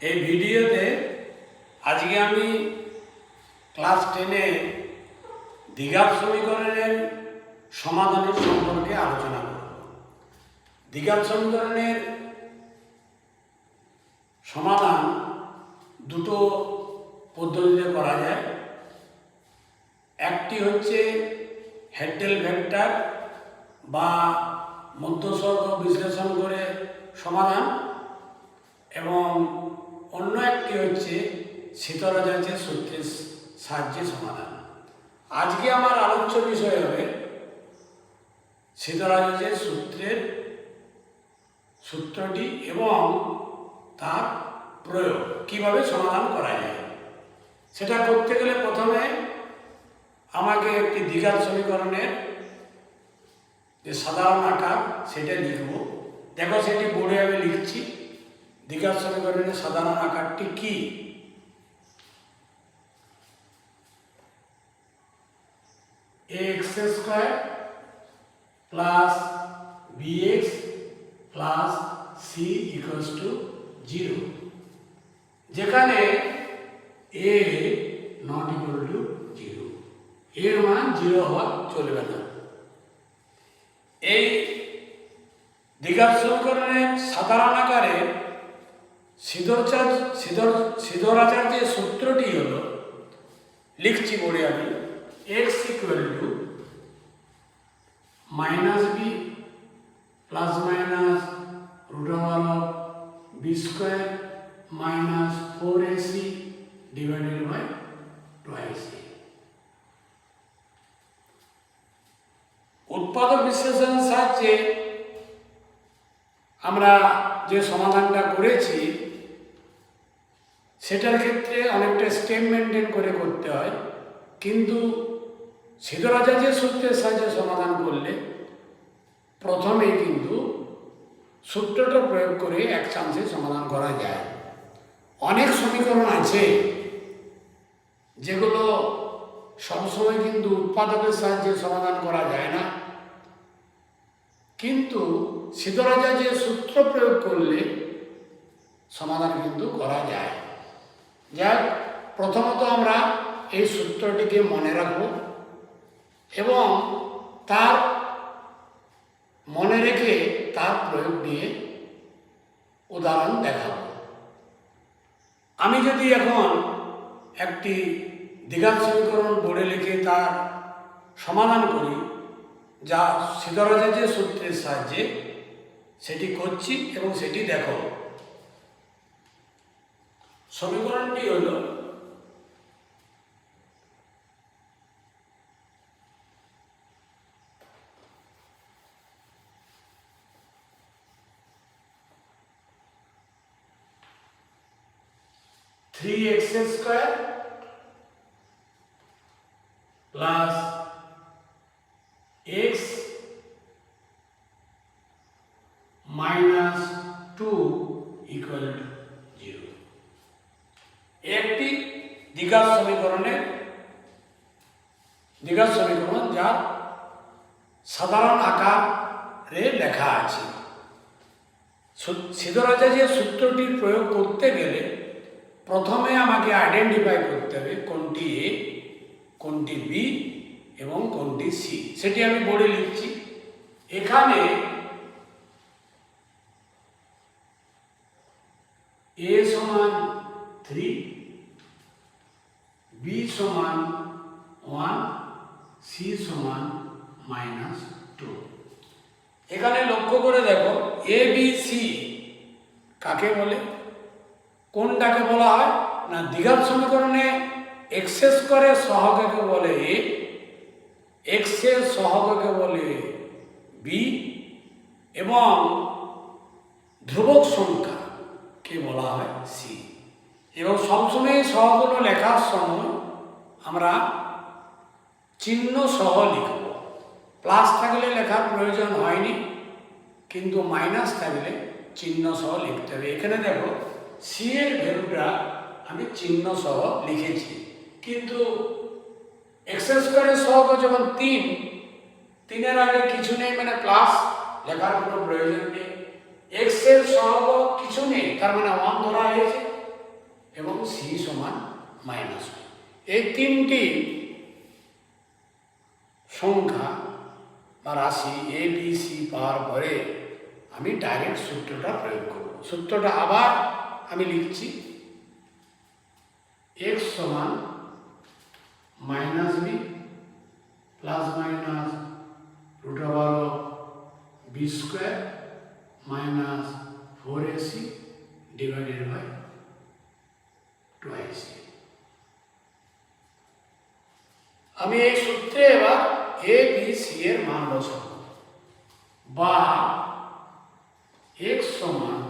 এই ভিডিওতে আজকে আমি ক্লাস টেনে দ্বিঘাত সমীকরণের সমাধানের সম্পর্কে আলোচনা করব। দ্বিঘাত সমীকরণের সমাধান দুটো পদ্ধতিতে করা যায়। একটি হচ্ছে হেডেল ভেক্টর বা মধ্যসর্গ বিশ্লেষণ করে সমাধান এবং অন্য একটি হচ্ছে শীতরাজাচের সূত্রের সাহায্যে সমাধান। আজকে আমার আলোচ্য বিষয় হবে শীতরাজাচের সূত্রের সূত্রটি এবং তার প্রয়োগ। কীভাবে সমাধান করা যায়? সেটা করতে গেলে প্রথমে আমাকে একটি দ্বিঘাত সমীকরণের যে সাধারণ আকার, সেটা লিখব। দেখো, সেটি বোর্ডে আমি লিখছি। দ্বিঘাত সমীকরণের সাধারণ আকারটি কি? X square plus b x plus c equals to zero যেখানে a not equal to zero এর মান জিরো হওয়া চলবে না। এই দ্বিঘাত সমীকরণের সাধারণ আকারে সিদ্ধরাচার্য সিদ্ধর সিদ্ধরাচার্যের সূত্রটি হল, লিখছি বলে আমি x equal to minus b plus minus root over of b square minus four a c divided by twice a উৎপাদক বিশ্লেষণের সাহায্যে আমরা যে সমাধানটা করেছি সেটার ক্ষেত্রে অনেকটা স্টেপ মেনটেন করে করতে হয়। কিন্তু সিদ্ধরাজা যে সূত্রের সাহায্যে সমাধান করলে, প্রথমেই কিন্তু সূত্রটা প্রয়োগ করে এক চান্সে সমাধান করা যায়। অনেক সমীকরণ আছে, যেগুলো সবসময় কিন্তু উৎপাদকের সাহায্যে সমাধান করা যায় না। কিন্তু সিদ্ধরাজা যে সূত্র প্রয়োগ করলে সমাধান কিন্তু করা যায়। যাক প্রথমত আমরা এই সূত্রটিকে মনে রাখব এবং তার মনে রেখে তার প্রয়োগ নিয়ে উদাহরণ দেখাব। আমি যদি এখন একটি দ্বিঘাত সমীকরণ বোর্ডে লিখে তার সমাধান করি, যা সিদ্ধরাজের সূত্রের সাহায্যে সেটি করছি এবং সেটি দেখো। সমীকরণটি হল three x square plus x minus two equal to zero একটি দ্বিঘাত সমীকরণে, দ্বিঘাত সমীকরণ যা সাধারণ আকারে লেখা আছে। যে সূত্রটির প্রয়োগ করতে গেলে প্রথমে আমাকে আইডেন্টিফাই করতে হবে কোনটি এ কোনটি বি এবং কোনটি সি সেটি আমি বোর্ডে লিখছি। এখানে এ সমান থ্রি বি সমান ওয়ান সি সমান মাইনাস টু এখানে লক্ষ্য করে দেখো এ বি সি কাকে বলে? কোনটাকে বলা হয়? না, দ্বিঘাত সমীকরণে এক্সেস করে সহগকে বলে এ এক্সের সহগকে বলে বি এবং ধ্রুবক সংখ্যাকে বলা হয় সি এবং সবসময় সহগুলো লেখার সময় আমরা চিহ্ন সহ লিখব। প্লাস থাকলে লেখার প্রয়োজন হয়নি, কিন্তু মাইনাস থাকলে চিহ্ন সহ লিখতে হবে। এখানে দেখো সি এর ভ্যালুটা আমি চিহ্ন সহ লিখেছি, কিন্তু এক্সেস স্কোয়ারের সহগ যখন তিন, তিনের আগে কিছু নেই মানে প্লাস লেখার কোনো প্রয়োজন নেই। এক্সের কিছু নেই, তার মানে ওয়ান ধরা হয়েছে, এবং সি সমান মাইনাস এই তিনটি সংখ্যা বা রাশি এ বি সি পাওয়ার পরে আমি ডাইরেক্ট সূত্রটা প্রয়োগ করব। সূত্রটা আবার আমি লিখছি এক্স সমান minus b plus minus root over b square minus four a c divided by twice আমি এই সূত্রে এবার এ বি সি এর মান বসাবো বা এক্স সমান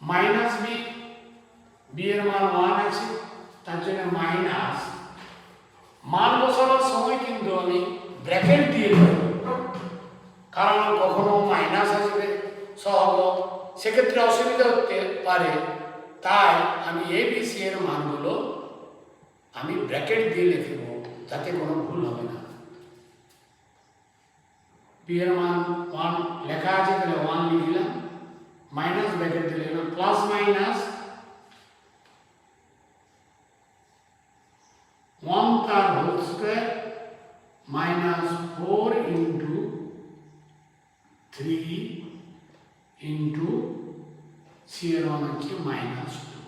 মাইনাস বি বি এর মান ওয়ান আছে, তার জন্য মাইনাস। মান বসানোর সময় কিন্তু আমি ব্র্যাকেট দিয়ে দেব। কারণ কখনো মাইনাস আসবে সহগ সেক্ষেত্রে অসুবিধা হতে পারে। তাই আমি এ বি সি এর মানগুলো আমি ব্র্যাকেট দিয়ে লিখব, যাতে কোনো ভুল হবে না। বি এর মান ওয়ান লেখা আছে তাহলে ওয়ান লিখলাম মাইনাস ব্র্যাকেট দিয়ে লিখলাম প্লাস মাইনাস ওয়ান তার whole square minus four into three into c এর মান হচ্ছে minus two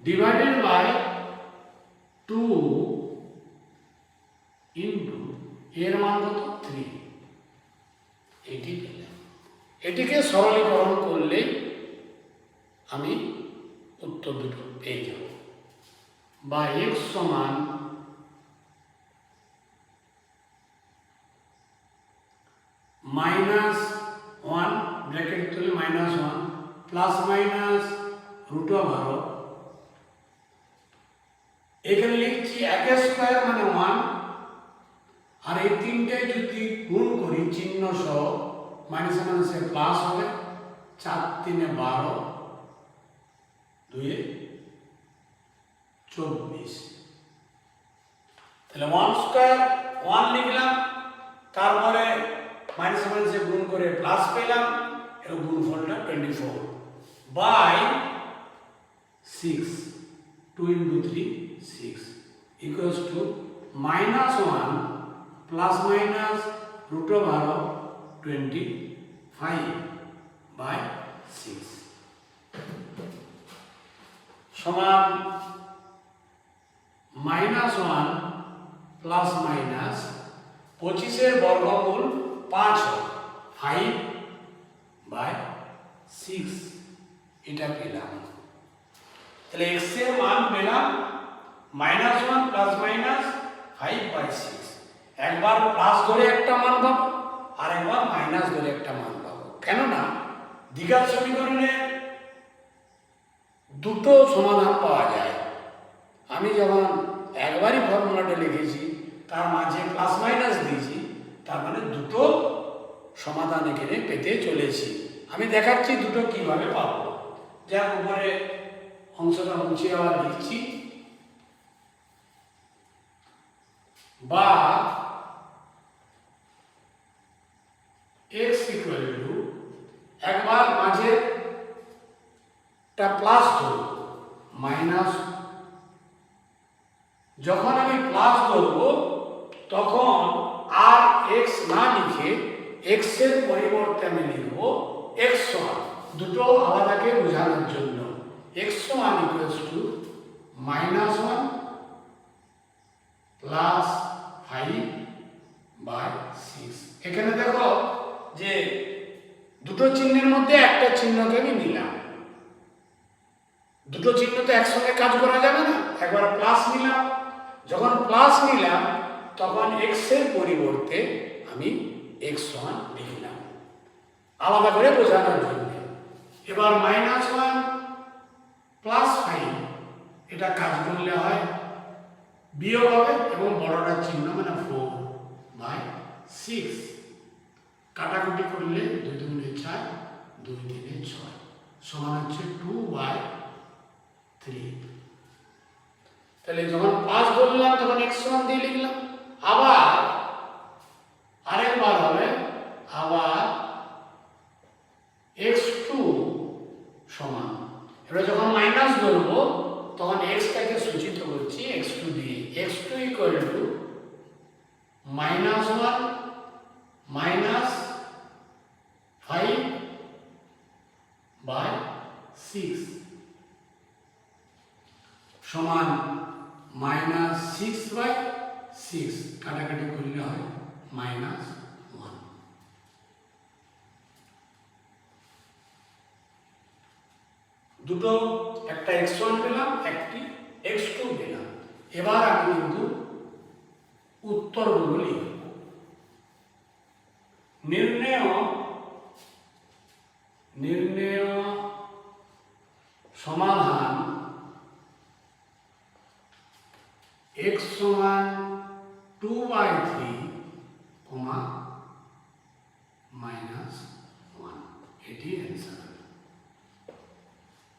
divided by two into এর মান কত? থ্রি এটি এটিকে সরলীকরণ করলে আমি উত্তর দুটো পেয়ে যাব। বা এক্স সমান মাইনাস ওয়ান ব্র্যাকেট তুলে minus one plus minus root over এখানে লিখছি এক স্কোয়ার মানে ওয়ান আর এই তিনটে যদি গুণ করি, চিহ্ন সহ মাইনাসে মাইনাসে প্লাস হবে, চার তিনে বারো দুয়ে চব্বিশ। তাহলে ওয়ান স্কোয়ার ওয়ান লিখলাম, তারপরে মাইনাসে মাইনাসে গুণ করে প্লাস পেলাম, এর গুণফলটা twenty four by six two into three six equals to minus one plus minus root over twenty five by six সমান মাইনাস ওয়ান প্লাস মাইনাস পঁচিশের বর্গমূল পাঁচ ফাইভ বাই সিক্স এটা পেলাম। তাহলে এক্সের মান পেলাম minus one plus minus five by six একবার প্লাস ধরে একটা মান পাবো আর একবার মাইনাস ধরে একটা মান পাবো। কেননা দ্বিঘাত সমীকরণে দুটো সমাধান পাওয়া যায়। আমি যখন একবারই ফর্মুলাটা লিখেছি, তার মাঝে প্লাস মাইনাস দিয়েছি, তার মানে দুটো সমাধান এখানে পেতে চলেছি। আমি দেখাচ্ছি দুটো কীভাবে পাবো। যার উপরে অংশটা মুছে আবার লিখছি। বা এক্স ইকুয়াল টু একবার মাঝে টা প্লাস ধরব মাইনাস যখন আমি প্লাস ধরব তখন আর এক্স না লিখে এক্সের পরিবর্তে আমি লিখব এক্স ওয়ান দুটো আলাদাকে বোঝানোর জন্য। X one equals to minus one plus five by six এখানে দেখো যে দুটো চিহ্নের মধ্যে একটা চিহ্নকে আমি নিলাম। দুটো চিহ্ন তো একসঙ্গে কাজ করা যাবে না। একবার প্লাস নিলাম। যখন প্লাস নিলাম, তখন এক্সের পরিবর্তে আমি এক্স ওয়ান লিখলাম। আলাদা করে বোঝানোর জন্য। এবার মাইনাস ওয়ান প্লাস ফাইভ এটা কাজ করলে হয় বিয়োগ হবে এবং বড়টার চিহ্ন মানে ফোর বাই সিক্স কাটাকুটি করলে দুই দুগুণে চার, দুই তিনে ছয়, সমান হচ্ছে টু বাই থ্রি তাহলে যখন পাঁচ বললাম তখন এক্স সমান দিয়ে লিখলাম। আবার আরেকবার হবে, আবার এক্স টু সমান। এবার যখন মাইনাস ধরবো, তখন এক্সটাকে সূচিত করছি এক্স টু দিয়ে। X two equal to minus one minus five by six সমান মাইনাস সিক্স বাই সিক্স কাটাকাটি করলে হয় মাইনাস দুটো, একটা এক্স ওয়ান পেলাম, একটি এক্স টু পেলাম। এবার আমি কিন্তু উত্তরগুলো লিখব। নির্ণয় নির্ণয় সমাধান এক্স সমান টু বাই